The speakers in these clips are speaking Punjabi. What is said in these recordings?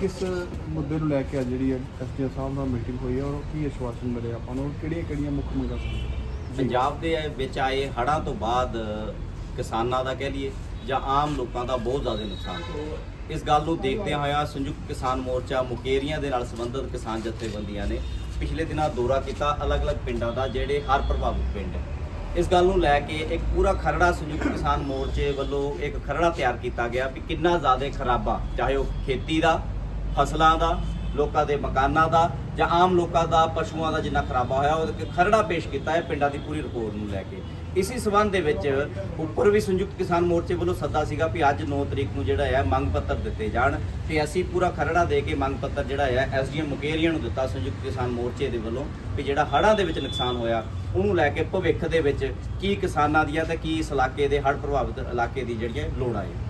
ਕਿਸ ਮੁੱਦੇ ਨੂੰ ਲੈ ਕੇ ਅੱਜ ਜਿਹੜੀ ਐਸਡੀਓ ਸਾਹਿਬ ਨਾਲ ਮੀਟਿੰਗ ਹੋਈ ਹੈ ਔਰ ਕੀ ਆਸ਼ਵਾਸਨ ਮਿਲੇ ਆਪਾਂ ਨੂੰ? ਕਿਹੜੀਆਂ ਕਿਹੜੀਆਂ ਮੁੱਖ ਮੰਗਾਂ ਸਨ? ਪੰਜਾਬ ਦੇ ਵਿੱਚ ਆਏ ਹੜ੍ਹਾਂ ਤੋਂ ਬਾਅਦ ਕਿਸਾਨਾਂ ਦਾ ਕਹਿ ਲਈਏ ਜਾਂ ਆਮ ਲੋਕਾਂ ਦਾ ਬਹੁਤ ਜ਼ਿਆਦਾ ਨੁਕਸਾਨ ਹੋਇਆ। ਇਸ ਗੱਲ ਨੂੰ ਦੇਖਦਿਆਂ ਹੋਇਆ ਸੰਯੁਕਤ ਕਿਸਾਨ ਮੋਰਚਾ ਮੁਕੇਰੀਆਂ ਦੇ ਨਾਲ ਸੰਬੰਧਿਤ ਕਿਸਾਨ ਜਥੇਬੰਦੀਆਂ ਨੇ ਪਿਛਲੇ ਦਿਨਾਂ ਦੌਰਾ ਕੀਤਾ ਅਲੱਗ-ਅਲੱਗ ਪਿੰਡਾਂ ਦਾ, ਜਿਹੜੇ ਹਰ ਪ੍ਰਭਾਵਿਤ ਪਿੰਡ ਹੈ। ਇਸ ਗੱਲ ਨੂੰ ਲੈ ਕੇ ਇੱਕ ਪੂਰਾ ਖਰੜਾ ਸੰਯੁਕਤ ਕਿਸਾਨ ਮੋਰਚੇ ਵੱਲੋਂ ਇੱਕ ਖਰੜਾ ਤਿਆਰ ਕੀਤਾ ਗਿਆ ਵੀ ਕਿੰਨਾ ਜ਼ਿਆਦਾ ਖਰਾਬਾ, ਚਾਹੇ ਉਹ ਖੇਤੀ ਦਾ ਫਸਲਾਂ ਦਾ ਲੋਕਾਂ ਦੇ ਮਕਾਨਾਂ ਦਾ ਜਾਂ ਆਮ ਲੋਕਾਂ ਦਾ ਪਸ਼ੂਆਂ ਦਾ ਜਿੰਨਾ ਖਰਾਬਾ ਹੋਇਆ ਉਹਦੇ ਖਰੜਾ ਪੇਸ਼ ਕੀਤਾ ਹੈ ਪਿੰਡਾਂ ਦੀ ਪੂਰੀ ਰਿਪੋਰਟ ਨੂੰ ਲੈ ਕੇ। ਇਸੇ ਸਬੰਧ ਦੇ ਵਿੱਚ ਉੱਪਰ ਵੀ ਸੰਯੁਕਤ ਕਿਸਾਨ ਮੋਰਚੇ ਵੱਲੋਂ ਸੱਦਾ ਸੀਗਾ ਵੀ ਅੱਜ 9 ਤਰੀਕ ਨੂੰ ਜਿਹੜਾ ਹੈ ਮੰਗ ਪੱਤਰ ਦਿੱਤੇ ਜਾਣ ਤੇ ਅਸੀਂ ਪੂਰਾ ਖਰੜਾ ਦੇ ਕੇ ਮੰਗ ਪੱਤਰ ਜਿਹੜਾ ਹੈ ਐਸਡੀਐਮ ਮੁਕੇਰੀਆਂ ਨੂੰ ਦਿੱਤਾ ਸੰਯੁਕਤ ਕਿਸਾਨ ਮੋਰਚੇ ਦੇ ਵੱਲੋਂ ਵੀ ਜਿਹੜਾ ਹੜ੍ਹਾਂ ਦੇ ਵਿੱਚ ਨੁਕਸਾਨ ਹੋਇਆ ਉਹਨੂੰ ਲੈ ਕੇ ਭਵਿੱਖ ਦੇ ਵਿੱਚ ਕੀ ਕਿਸਾਨਾਂ ਦੀਆਂ ਤੇ ਕੀ ਇਸ ਇਲਾਕੇ ਦੇ ਹੜ੍ਹ ਪ੍ਰਭਾਵਿਤ ਇਲਾਕੇ ਦੀ ਜਿਹੜੀ ਲੋੜਾਂ ਹੈ ਠੀਕ ਹੈ,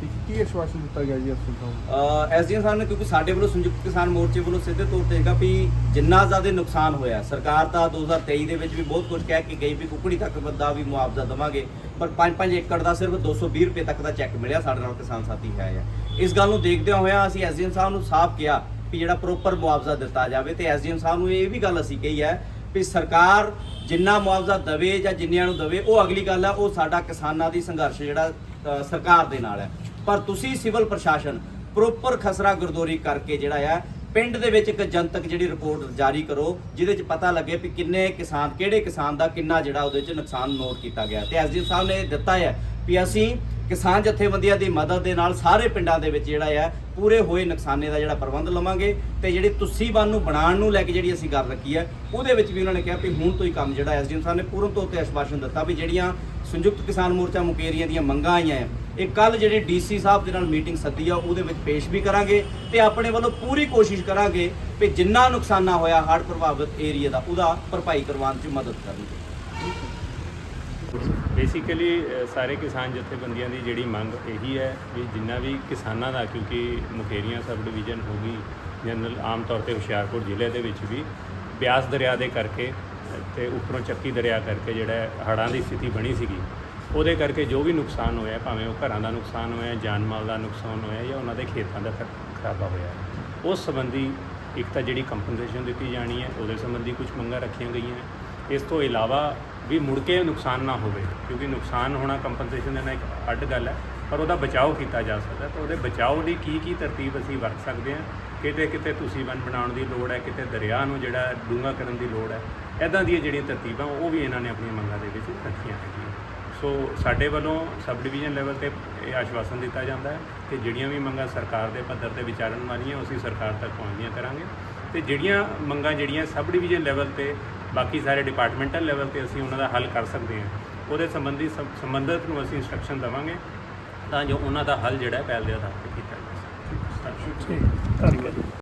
ਕੀ ਆਸ਼ਵਾਸਨ ਦਿੱਤਾ ਗਿਆ ਜੀ ਐਸਡੀਓ ਸਾਹਿਬ ਐਸਡੀਐਮ ਸਾਹਿਬ ਨੇ ਕਿਉਂਕਿ ਸਾਡੇ ਵੱਲੋਂ ਸੰਯੁਕਤ ਕਿਸਾਨ ਮੋਰਚੇ ਵੱਲੋਂ ਸਿੱਧੇ ਤੌਰ ਤੇ ਹੈਗਾ ਵੀ ਜਿੰਨਾ ਜ਼ਿਆਦਾ ਨੁਕਸਾਨ ਹੋਇਆ, ਸਰਕਾਰ ਤਾਂ 2023 ਦੇ ਵਿੱਚ ਵੀ ਬਹੁਤ ਕੁਝ ਕਹਿ ਕੇ ਗਈ ਵੀ ਕੁਕੜੀ ਤੱਕ ਬੰਦਾ ਵੀ ਮੁਆਵਜ਼ਾ ਦੇਵਾਂਗੇ, ਪਰ 5-5 ਏਕੜ ਦਾ ਸਿਰਫ 220 ਰੁਪਏ ਤੱਕ ਦਾ ਚੈੱਕ ਮਿਲਿਆ ਸਾਡੇ ਨਾਲ ਕਿਸਾਨ ਸਾਥੀ ਹੈ ਆ ਇਸ ਗੱਲ ਨੂੰ ਦੇਖਦਿਆਂ ਹੋਇਆ ਅਸੀਂ ਐਸਡੀਐਮ ਸਾਹਿਬ ਨੂੰ ਸਾਫ਼ ਕਿਹਾ ਵੀ ਜਿਹੜਾ ਪ੍ਰੋਪਰ ਮੁਆਵਜ਼ਾ ਦਿੱਤਾ ਜਾਵੇ ਤੇ ਐਸਡੀਐਮ ਸਾਹਿਬ ਨੂੰ ਇਹ ਵੀ ਗੱਲ ਅਸੀਂ ਕਹੀ ਹੈ ਵੀ ਸਰਕਾਰ ਜਿੰਨਾ ਮੁਆਵਜ਼ਾ ਦਵੇ ਜਾਂ ਜਿੰਨਿਆਂ ਨੂੰ ਦਵੇ ਉਹ ਅਗਲੀ ਗੱਲ ਆ ਉਹ ਸਾਡਾ ਕਿਸਾਨਾਂ ਦੀ ਸੰਘਰਸ਼ ਜਿਹੜਾ ਅ, ਸਰਕਾਰ ਦੇ ਨਾਲ ਹੈ ਪਰ ਤੁਸੀਂ ਸਿਵਲ ਪ੍ਰਸ਼ਾਸਨ ਪ੍ਰੋਪਰ ਖਸਰਾ ਗਰਦੋਰੀ ਕਰਕੇ ਜਿਹੜਾ ਆ ਪਿੰਡ ਦੇ ਵਿੱਚ ਇੱਕ ਜਨਤਕ ਜਿਹੜੀ ਰਿਪੋਰਟ ਜਾਰੀ ਕਰੋ ਜਿਹਦੇ ਚ ਪਤਾ ਲੱਗੇ ਵੀ ਕਿੰਨੇ ਕਿਸਾਨ ਕਿਹੜੇ ਕਿਸਾਨ ਦਾ ਕਿੰਨਾ ਜਿਹੜਾ ਉਹਦੇ ਚ ਨੁਕਸਾਨ ਨੋਟ ਕੀਤਾ ਗਿਆ। ਤੇ ਐਸਡੀ ਸਾਹਿਬ ਨੇ ਦਿੱਤਾ ਹੈ ਵੀ ਅਸੀਂ ਕਿਸਾਨ ਜਥੇਬੰਦੀਆਂ ਦੀ ਮਦਦ ਦੇ ਨਾਲ ਸਾਰੇ ਪਿੰਡਾਂ ਦੇ ਵਿੱਚ ਜਿਹੜਾ ਆ, ਪੂਰੇ ਹੋਏ ਨੁਕਸਾਨੇ ਦਾ ਜਿਹੜਾ ਪ੍ਰਬੰਧ ਲਵਾਂਗੇ ਤੇ ਜਿਹੜੀ ਤੁਸੀਂ ਬੰਨ ਨੂੰ ਬਣਾਉਣ ਨੂੰ ਲੈ ਕੇ ਜਿਹੜੀ ਅਸੀਂ ਗੱਲ ਰੱਖੀ ਹੈ ਉਹਦੇ ਵਿੱਚ ਵੀ ਉਹਨਾਂ ਨੇ ਕਿਹਾ ਵੀ ਹੁਣ ਤੋਂ ਹੀ ਕੰਮ ਜਿਹੜਾ ਐਸਡੀਐਮ ਸਾਹਿਬ ਨੇ ਪੂਰਨ ਤੌਰ ਤੇ ਆਸ਼ਵਾਸਨ ਦਿੱਤਾ ਵੀ ਜਿਹੜੀਆਂ ਸੰਯੁਕਤ ਕਿਸਾਨ ਮੋਰਚਾ ਮੁਕੇਰੀਆਂ ਦੀਆਂ ਮੰਗਾਂ ਆਈਆਂ ਹੈ ਇਹ ਕੱਲ ਜਿਹੜੇ ਡੀਸੀ ਸਾਹਿਬ ਦੇ ਨਾਲ ਮੀਟਿੰਗ ਸੱਦੀ ਆ, ਉਹਦੇ ਵਿੱਚ ਪੇਸ਼ ਵੀ ਕਰਾਂਗੇ ਤੇ ਆਪਣੇ ਵੱਲੋਂ ਪੂਰੀ ਕੋਸ਼ਿਸ਼ ਕਰਾਂਗੇ ਵੀ ਜਿੰਨਾ ਨੁਕਸਾਨਾ ਹੋਇਆ ਹੜ੍ਹ ਪ੍ਰਭਾਵਿਤ ਏਰੀਆ ਦਾ, ਉਹਦਾ ਭਰਪਾਈ ਕਰਵਾਉਣ 'ਚ ਮਦਦ ਕਰਨਗੇ। ਬੇਸਿਕਲੀ ਸਾਰੇ ਕਿਸਾਨ ਜਥੇਬੰਦੀਆਂ ਦੀ ਜਿਹੜੀ ਮੰਗ ਇਹੀ ਹੈ ਵੀ ਜਿੰਨਾ ਵੀ ਕਿਸਾਨਾਂ ਦਾ, ਕਿਉਂਕਿ ਮੁਕੇਰੀਆਂ ਸਬ ਡਿਵੀਜ਼ਨ ਹੋ ਗਈ, ਜਨਰਲ ਆਮ ਤੌਰ ਤੇ ਹੁਸ਼ਿਆਰਪੁਰ ਜ਼ਿਲ੍ਹੇ ਦੇ ਵਿੱਚ ਵੀ ਬਿਆਸ ਦਰਿਆ ਦੇ ਕਰਕੇ ਤੇ ਉੱਪਰੋਂ ਚੱਕੀ ਦਰਿਆ ਕਰਕੇ ਜਿਹੜਾ ਹੜ੍ਹਾਂ ਦੀ ਸਥਿਤੀ ਬਣੀ ਸੀਗੀ, ਉਹਦੇ ਕਰਕੇ ਜੋ ਵੀ ਨੁਕਸਾਨ ਹੋਇਆ, ਭਾਵੇਂ ਉਹ ਘਰਾਂ ਦਾ ਨੁਕਸਾਨ ਹੋਇਆ, ਜਾਨ ਮਾਲ ਦਾ ਨੁਕਸਾਨ ਹੋਇਆ ਜਾਂ ਉਹਨਾਂ ਦੇ ਖੇਤਾਂ ਦਾ ਖ- ਖਰਾਬਾ ਹੋਇਆ, ਉਸ ਸੰਬੰਧੀ ਇੱਕ ਤਾਂ ਜਿਹੜੀ ਕੰਪਨਸੇਸ਼ਨ ਦਿੱਤੀ ਜਾਣੀ ਹੈ, ਉਹਦੇ ਸੰਬੰਧੀ ਕੁਝ ਮੰਗਾਂ ਰੱਖੀਆਂ ਗਈਆਂ। ਇਸ ਤੋਂ ਇਲਾਵਾ ਵੀ ਮੁੜ ਕੇ ਨੁਕਸਾਨ ਨਾ ਹੋਵੇ, ਕਿਉਂਕਿ ਨੁਕਸਾਨ ਹੋਣਾ ਕੰਪਨਸੇਸ਼ਨ ਦੇਣਾ ਇੱਕ ਅੱਡ ਗੱਲ ਹੈ, ਪਰ ਉਹਦਾ ਬਚਾਓ ਕੀਤਾ ਜਾ ਸਕਦਾ ਤਾਂ ਉਹਦੇ ਬਚਾਓ ਲਈ ਕੀ ਕੀ ਤਰਤੀਬ ਅਸੀਂ ਵਰਤ ਸਕਦੇ ਹਾਂ? ਕਿਤੇ ਕਿਤੇ ਤੁਸੀਂ ਬੰਨ ਬਣਾਉਣ ਦੀ ਲੋੜ ਹੈ, ਕਿਤੇ ਦਰਿਆ ਨੂੰ ਜਿਹੜਾ ਡੂੰਘਾ ਕਰਨ ਦੀ ਲੋੜ ਹੈ। ਐਦਾਂ ਦੀਆਂ ਜਿਹੜੀਆਂ ਤਰਤੀਬਾਂ, ਉਹ ਵੀ ਇਹਨਾਂ ਨੇ ਆਪਣੀਆਂ ਮੰਗਾਂ ਦੇ ਵਿੱਚ ਰੱਖੀਆਂ ਹੈਗੀਆਂ। ਸੋ ਸਾਡੇ ਵੱਲੋਂ ਸਬ ਡਿਵੀਜ਼ਨ ਲੈਵਲ ਤੇ ਇਹ ਆਸ਼ਵਾਸਨ ਦਿੱਤਾ ਜਾਂਦਾ ਹੈ ਕਿ ਜਿਹੜੀਆਂ ਵੀ ਮੰਗਾਂ ਸਰਕਾਰ ਦੇ ਪੱਧਰ ਤੇ ਵਿਚਾਰਨ ਵਾਲੀਆਂ, ਉਹ ਅਸੀਂ ਸਰਕਾਰ ਤੱਕ ਪਹੁੰਚਦੀਆਂ ਕਰਾਂਗੇ। ਤੇ ਜਿਹੜੀਆਂ ਮੰਗਾਂ ਜਿਹੜੀਆਂ ਸਬ ਡਿਵੀਜ਼ਨ ਲੈਵਲ ਤੇ ਬਾਕੀ ਸਾਰੇ ਡਿਪਾਰਟਮੈਂਟਲ ਲੈਵਲ ਤੇ ਅਸੀਂ ਉਹਨਾਂ ਦਾ ਹੱਲ ਕਰ ਸਕਦੇ ਹਾਂ। ਉਹਦੇ ਸੰਬੰਧੀ ਸੰਬੰਧਿਤ ਨੂੰ ਅਸੀਂ ਇਨਸਟਰਕਸ਼ਨ ਦੇਵਾਂਗੇ ਤਾਂ ਜੋ ਉਹਨਾਂ ਦਾ ਹੱਲ ਜਿਹੜਾ ਪਹਿਲ ਦੇ ਆਧਾਰ ਤੇ ਕੀਤਾ ਜਾ ਸਕੇ। ਠੀਕ ਧੰਨਵਾਦ।